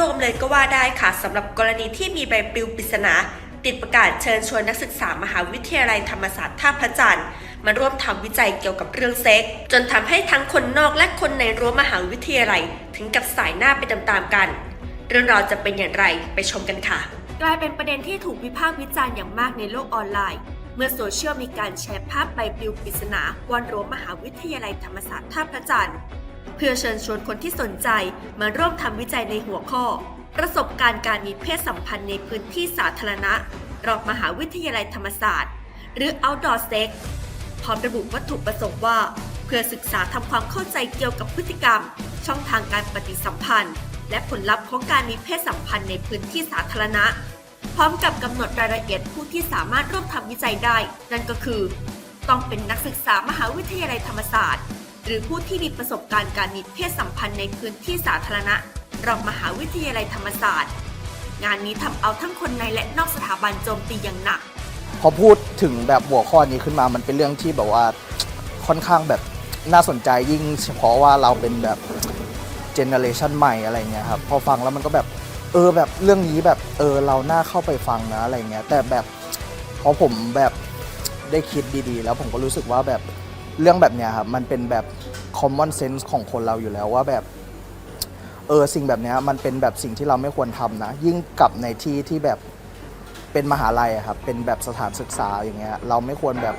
รมเลยก็ว่าได้ค่ะสำหรับกรณีที่มีใบปลิวปริศนาติดประกาศเชิญชวนนักศึกษามหาวิทยาลัยธรรมศาสตร์ท่าพระจันทร์มาร่วมทำวิจัยเกี่ยวกับเรื่องเซ็กส์จนทำให้ทั้งคนนอกและคนในรั้วมหาวิทยาลัย ถึงกับสายหน้าไปตามๆกัน เรื่องราวจะเป็นอย่างไรไปชมกันค่ะ กลายเป็นประเด็นที่ถูกวิพากษ์วิจารณ์อย่างมากในโลกออนไลน์ เมื่อโซเชียลมีการแชร์ภาพใบปลิวปริศนาวันรั้วมหาวิทยาลัยธรรมศาสตร์ท่าพระจันทร์ เพื่อเชิญชวนคนที่สนใจมาร่วมทำวิจัยในหัวข้อ ประสบการณ์การมีเพศสัมพันธ์ในพื้นที่สาธารณะ รอบมหาวิทยาลัยธรรมศาสตร์ หรือ outdoor sex พร้อมระบุวัตถุประสงค์ว่า เพื่อศึกษาทำความเข้าใจเกี่ยวกับพฤติกรรม ช่องทางการปฏิสัมพันธ์ และผลลัพธ์ของการมีเพศสัมพันธ์ในพื้นที่สาธารณะ พร้อมกับกำหนดรายละเอียดผู้ที่สามารถร่วมทำวิจัยได้ นั่นก็คือ ต้องเป็นนักศึกษามหาวิทยาลัยธรรมศาสตร์ หรือผู้ที่มีประสบการณ์การมีเพศสัมพันธ์ในพื้นที่สาธารณะรองมหาวิทยาลัยธรรมศาสตร์ งานนี้ทำเอาทั้งคนในและนอกสถาบันโจมตีอย่างหนัก พอพูดถึงแบบหัวข้อนี้ขึ้นมามันเป็นเรื่องที่แบบว่าค่อนข้างแบบน่าสนใจยิ่งเฉพาะว่าเราเป็นแบบเจเนอเรชันใหม่อะไรเงี้ยครับพอฟังแล้วมันก็แบบเออแบบเรื่องนี้แบบเออเราน่าเข้าไปฟังนะอะไรเงี้ยแต่แบบพอผมแบบได้คิดดีๆ แล้วผมก็รู้สึกว่าแบบ เรื่องแบบเนี้ยครับมันเป็นแบบ common sense ของคนเราอยู่แล้วว่าแบบเออสิ่งแบบเนี้ยมันเป็นแบบสิ่งที่เราไม่ควรทำนะ ยิ่งกับในที่ที่แบบเป็นมหาลัยอะครับเป็นแบบสถานศึกษาอย่างเงี้ยเราไม่ควรแบบ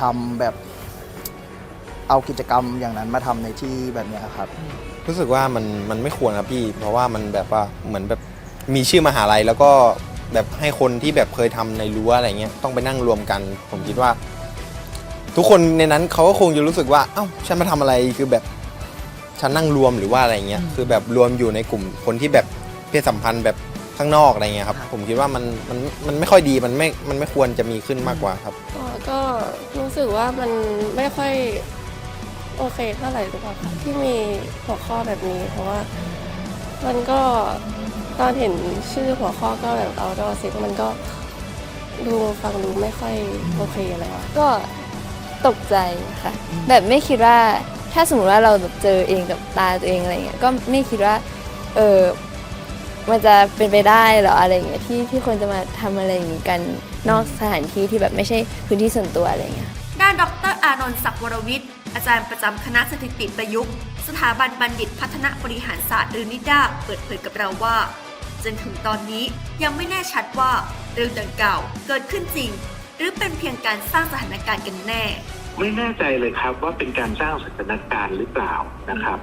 ทำแบบเอากิจกรรมอย่างนั้นมาทำในที่แบบเนี้ยครับ รู้สึกว่ามันมันไม่ควรครับพี่ เพราะว่ามันแบบว่าเหมือนแบบมีชื่อมหาลัยแล้วก็แบบให้คนที่แบบเคยทำในรั้วอะไรเงี้ยต้องไปนั่งรวมกัน ผมคิดว่า ทุกคนในนั้นเขาก็คงจะรู้สึกว่า เอ้า ฉันมาทำอะไร คือแบบ ฉันนั่งรวมหรือว่าอะไรเงี้ย คือแบบรวมอยู่ในกลุ่มคนที่แบบเพศสัมพันธ์แบบข้างนอกอะไรเงี้ยครับ ผมคิดว่ามันมันมันไม่ค่อยดี มันไม่ มันไม่ควรจะมีขึ้นมากกว่าครับ ก็ก็รู้สึกว่ามันไม่ค่อยโอเคเท่าไหร่หรือเปล่าคะที่มีหัวข้อแบบนี้ เพราะว่ามันก็ตอนเห็นชื่อหัวข้อก็แบบ outdoor sex มันก็ดูฟังดูไม่ค่อยโอเคอะไรวะก็ ตกใจค่ะ แบบไม่คิดว่าถ้าสมมติว่าเราแบบเจอเองกับตาตัวเองอะไรเงี้ยก็ไม่คิดว่าเออมันจะเป็นไปได้เหรออะไรเงี้ยที่ที่คนจะมาทำอะไรอย่างงี้กันนอกสถานที่ที่แบบไม่ใช่พื้นที่ส่วนตัวอะไรเงี้ยด้านดรอานนท์ศักดิ์วรวิทย์อาจารย์ประจำคณะสถิติประยุกต์ สถาบันบัณฑิตพัฒนาบริหารศาสตร์หรือนิด้าเปิดเผยกับเราว่า จนถึงตอนนี้ยังไม่แน่ชัดว่าเรื่องดังกล่าวเกิดขึ้นจริง หรือเป็นเพียงการสร้างสถานการณ์กันแน่ ไม่แน่ใจเลยครับว่าเป็นการสร้างสถานการณ์หรือเปล่านะครับ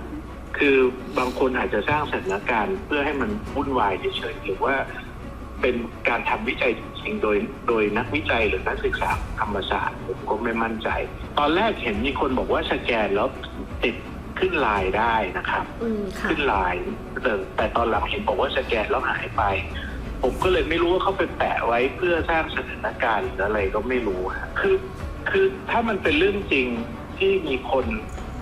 คือบางคนอาจจะสร้างสถานการณ์เพื่อให้มันวุ่นวายเฉยๆหรือว่าเป็นการทำวิจัยจริงๆโดยโดยนักวิจัยหรือนักศึกษาธรรมศาสตร์ผมก็ไม่มั่นใจ ตอนแรกเห็นมีคนบอกว่าสแกนแล้วติดขึ้นไลน์ได้นะครับอืมค่ะขึ้นไลน์แต่แต่ตอนหลังเห็นบอกว่าสแกนแล้วหายไป ผมก็เลยไม่รู้ว่าเขาไปแปะไว้เพื่อสร้างสถานการณ์หรืออะไรก็ไม่รู้ฮะคือคือถ้ามันเป็นเรื่องจริงที่มีคน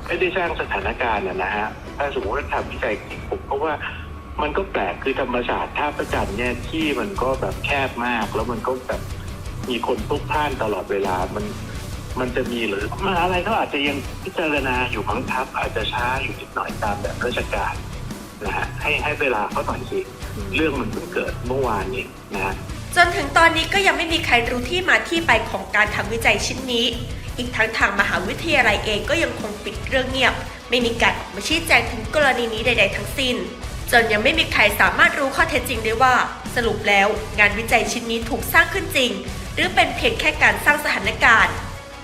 ไม่ได้สร้างสถานการณ์นะฮะถ้าสมมติว่าทำวิจัยจริงผมก็ว่ามันก็แปลกคือธรรมศาสตร์ท่าประจันเนี่ยที่มันก็แบบแคบมาก แล้วมันก็แบบมีคนพลุกพล่านตลอดเวลามันมันจะมีหรือมาอะไรก็อาจจะยังพิจารณาอยู่มั้งครับอาจจะช้าอยู่นิดหน่อยตามแบบราชการ นะฮะให้ให้เวลาเขาหน่อยสิเรื่องมันเพิ่งเกิดเมื่อวานนี้นะฮะจนถึงตอนนี้ก็ยังไม่มีใครรู้ที่มาที่ไปของการทำวิจัยชิ้นนี้ อีกทั้งทางมหาวิทยาลัยเองก็ยังคงปิดเรื่องเงียบ ไม่มีการออกมาชี้แจงถึงกรณีนี้ใด ๆ ทั้งสิ้น จนยังไม่มีใครสามารถรู้ข้อเท็จจริงได้ว่า สรุปแล้วงานวิจัยชิ้นนี้ถูกสร้างขึ้นจริง หรือเป็นเพียงแค่การสร้างสถานการณ์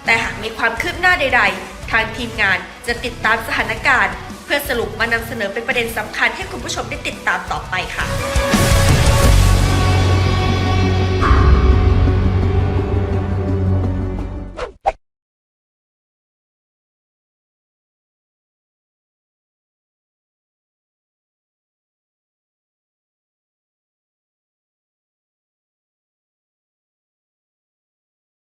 แต่หากมีความคืบหน้าใด ๆ ทางทีมงานจะติดตามสถานการณ์เพื่อสรุปมานำเสนอเป็นประเด็นสำคัญให้คุณผู้ชมได้ติดตามต่อไปค่ะ